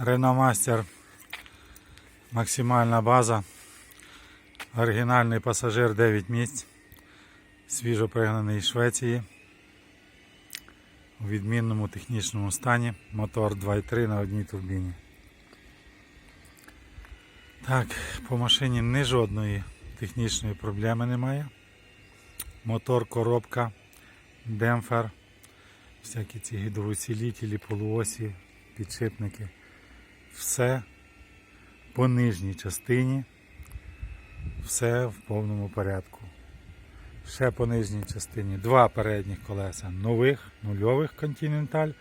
Реномастер. Максимальна база. Оригінальний пасажир 9 місць. Свіжо пригнаний з Швеції. У відмінному технічному стані. Мотор 2.3 на одній турбіні. Так, по машині ні жодної технічної проблеми немає. Мотор, коробка, демпфер, всякі ці гідроусилителі, полуосі, підшипники. Все по нижній частині, все в повному порядку. Ще по нижній частині два передніх колеса нових, нульових Continental,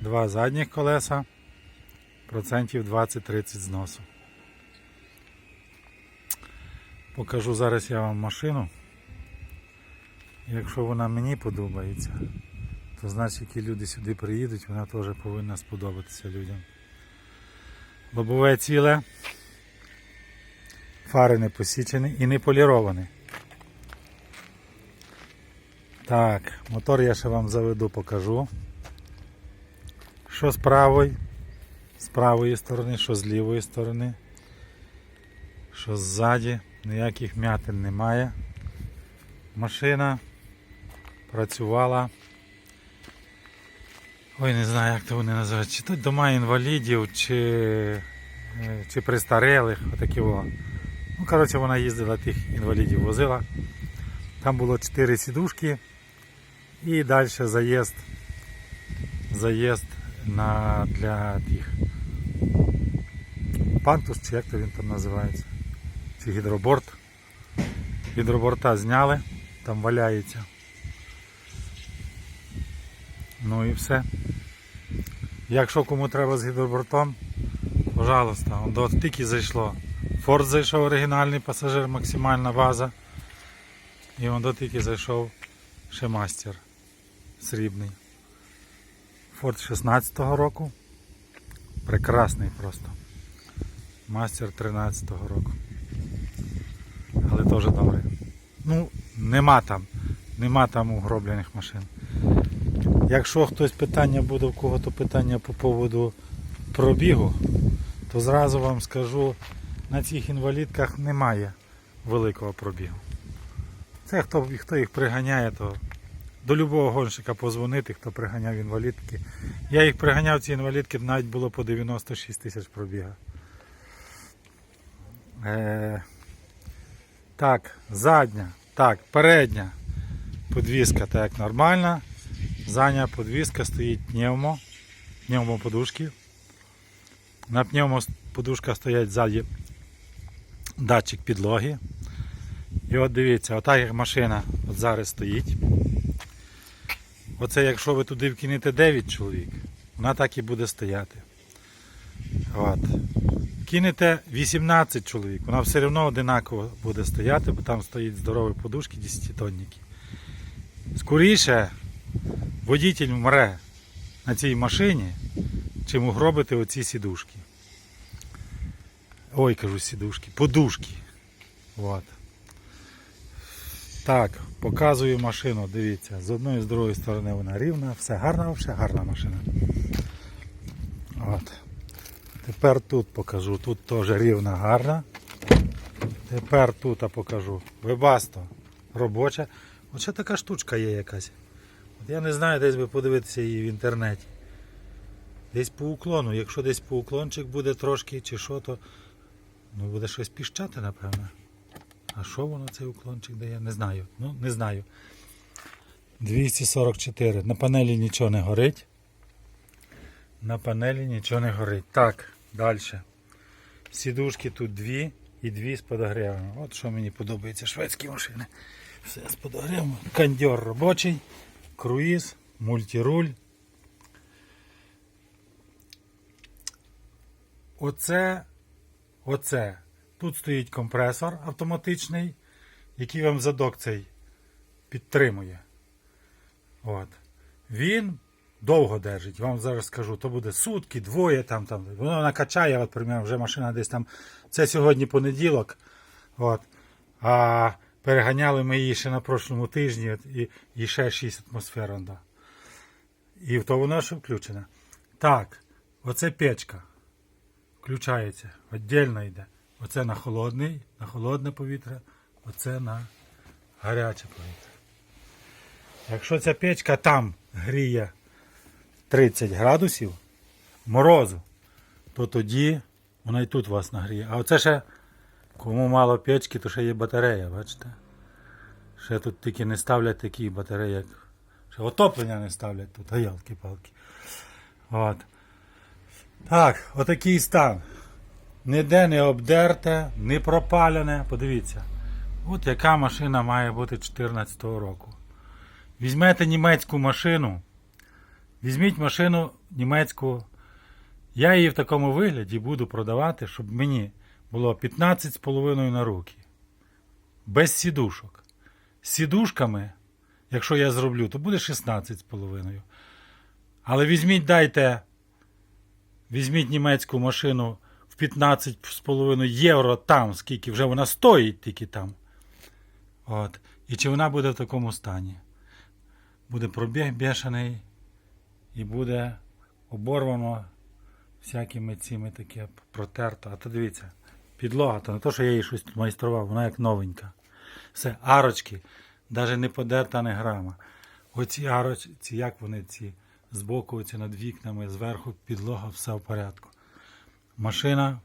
два задніх колеса, процентів 20-30 зносу. Покажу зараз я вам машину. Якщо вона мені подобається, то значить, які люди сюди приїдуть, вона теж повинна сподобатися людям. Лобове ціле, фари не посічені і не поліровані. Так, мотор я ще вам заведу, покажу. Що з правої, з правої сторони, що з лівої сторони, що ззаді, ніяких м'ятин немає. Машина працювала. Ой, не знаю, як то вони називають. Чи то дома інвалідів, чи, е, чи престарелих, отакі во. Ну, коротше, вона їздила тих інвалідів, возила. Там було 4 сідушки і далі заїзд, заїзд на, для тих пантус, чи як то він там називається, чи гідроборт. Гідроборта зняли, там валяється. Ну і все. Якщо кому треба з гідробортом, пожалуйста, до тільки зайшло. Форд зайшов оригінальний пасажир, максимальна база. І он тільки зайшов ще мастер срібний. Форд 16-го року. Прекрасний просто. Мастер 13-го року. Але теж добрий. Ну, нема там. Нема там угроблених машин. Якщо хтось питання буде, в кого-то питання по поводу пробігу, то зразу вам скажу, на цих інвалідках немає великого пробігу. Це хто, хто їх приганяє, то до любого гонщика позвонити, хто приганяв інвалідки. Я їх приганяв, ці інвалідки навіть було по 96 тисяч пробіга. Е, так, задня, так, передня подвіска так як нормальна. Задня подвіска стоїть пневмо, пневмоподушки. На пневмоподушках стоять ззаді датчик підлоги. І от дивіться, отак як машина от зараз стоїть. Оце якщо ви туди вкинете 9 чоловік, вона так і буде стояти. От. Кинете 18 чоловік, вона все одно одинаково буде стояти, бо там стоїть здорові подушки 10-тонники. Скоріше водитель вмре на цій машині, чим угробити оці сідушки. Ой, кажу сідушки, подушки. От. Так, показую машину, дивіться, з одної і з другої сторони вона рівна, все гарна, все гарна машина. От. Тепер тут покажу, тут теж рівна гарна. Тепер тут покажу. Вебасто робоча. Оце така штучка є якась. Я не знаю, десь би подивитися її в інтернеті. Десь по уклону. Якщо десь по уклончик буде трошки чи що, то ну, буде щось піщати, напевно. А що воно цей уклончик дає? Не знаю. Ну, не знаю. 244. На панелі нічого не горить. На панелі нічого не горить. Так, далі. Сідушки тут дві і дві з подогрівами. От що мені подобається шведські машини. Все з подогрівом. Кондьор робочий, круїз, мультируль. Оце, оце. Тут стоїть компресор автоматичний, який вам задок цей підтримує. От. Він довго держить. Вам зараз скажу, то буде сутки, двоє там. там. Воно накачає, от, примерно, вже машина десь там. Це сьогодні понеділок. От. А переганяли ми її ще на прошлому тижні і, і ще 6 атмосфер. Да. І то воно ще включено. Так, оце печка. включається, віддільно йде. Оце на холодний, на холодне повітря, оце на гаряче повітря. Якщо ця печка там гріє 30 градусів морозу, то тоді вона і тут вас нагріє. А оце ще, кому мало печки, то ще є батарея, бачите? Ще тут тільки не ставлять такі батареї, як. Ще отоплення не ставлять тут, а ялки-палки. От. Так, отакий стан. Ніде не обдерте, не пропалене. Подивіться. От яка машина має бути 2014 року. Візьмете німецьку машину. Візьміть машину німецьку. Я її в такому вигляді буду продавати, щоб мені було 15,5 на руки. Без сідушок. З сідушками, якщо я зроблю, то буде 16,5. Але візьміть, дайте, візьміть німецьку машину в 15,5 євро там, скільки вже вона стоїть тільки там. От. І чи вона буде в такому стані? Буде пробіг бешений і буде оборвано всякими цими таке протерто. А то дивіться, підлога, то не то, що я її щось майстрував, вона як новенька. Все, арочки, навіть не подерта не грама. Оці арочки, як вони ці збоку, оці над вікнами, зверху підлога, все в порядку. Машина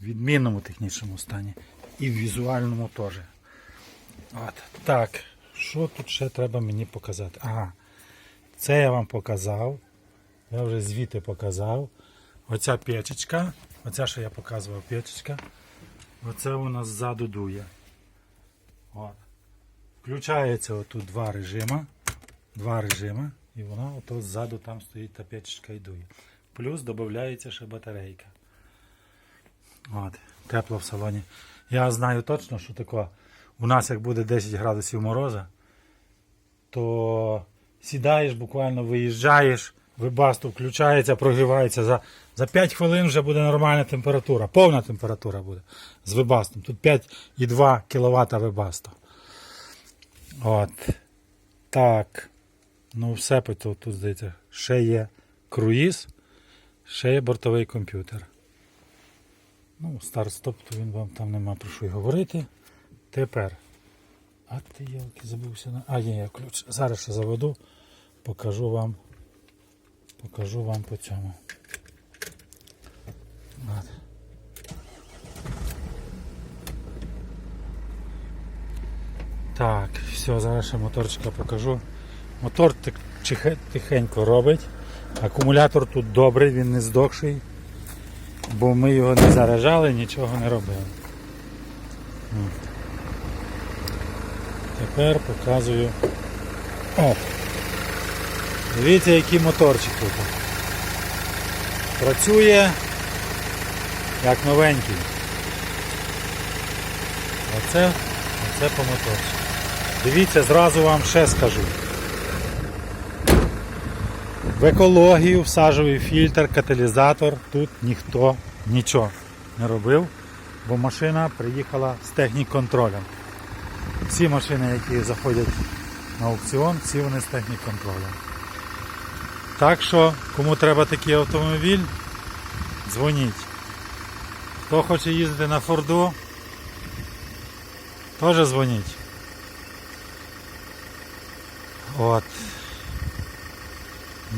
в відмінному технічному стані і в візуальному теж. От. Так, що тут ще треба мені показати? Ага, це я вам показав. Я вже звідти показав. Оця печечка, оця, що я показував печечка. Оце у нас ззаду дує. От. Включається отут два режима. Два режима. І вона ото ззаду там стоїть та печечка і дує. Плюс додається ще батарейка. От, тепло в салоні. Я знаю точно, що таке. У нас як буде 10 градусів мороза, то сідаєш, буквально виїжджаєш, вибасту включається, прогрівається. За, за 5 хвилин вже буде нормальна температура, повна температура буде з вибастом. Тут 5,2 кВт вибасту. От. Так. Ну, все тут, тут здається. Ще є круїз, ще є бортовий комп'ютер. Ну, старт-стоп, то він вам там нема про що й говорити. Тепер. А ти ялки забувся на. А, є, я ключ. Зараз ще заведу, покажу вам. Покажу вам по цьому. От. Так, все, зараз ще моторчика покажу. Мотор тихенько робить. Акумулятор тут добрий, він не здохший, бо ми його не заражали, нічого не робили. Тепер показую. О! Дивіться, який моторчик тут. Працює як новенький. Оце, оце по моторчику. Дивіться, зразу вам ще скажу. В екологію, в сажовий фільтр, каталізатор тут ніхто нічого не робив, бо машина приїхала з технік-контролем. Всі машини, які заходять на аукціон, всі вони з технік-контролем. Так що, кому треба такий автомобіль, дзвоніть. Хто хоче їздити на Форду, теж дзвоніть. От.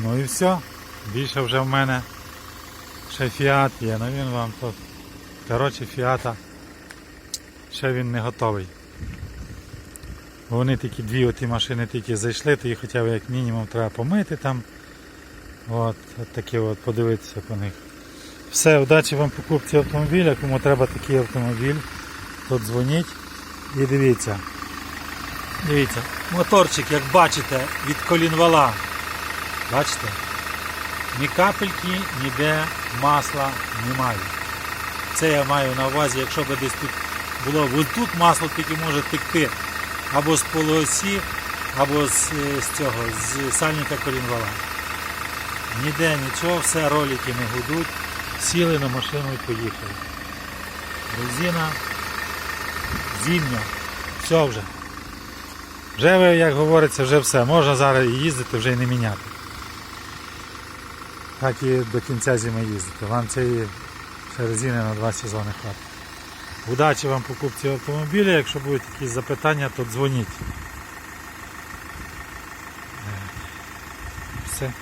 Ну і все. Більше вже в мене ще фіат є, ну він вам тут. Коротше, фіата ще він не готовий. Вони тільки дві оті машини тільки зайшли, то їх хоча б як мінімум треба помити там. От, от такі от подивитися по них. Все, удачі вам покупці автомобіля. Кому треба такий автомобіль, то дзвоніть і дивіться. Дивіться, моторчик, як бачите, від колінвала. Бачите? Ні капельки, ніде масла немає. Це я маю на увазі, якщо б десь тут було, ось тут масло тільки може текти або з полуосі, або з, е, з цього, з сальника колінвала. Ніде нічого, все ролики не гудуть, сіли на машину і поїхали. Резина зимня, все вже. Вже як говориться, вже все. Можна зараз і їздити, вже і не міняти. Так і до кінця зими їздити. Вам цієї резини на два сезони хватить. Удачі вам покупці автомобіля. Якщо будуть якісь запитання, то дзвоніть. Е, Все.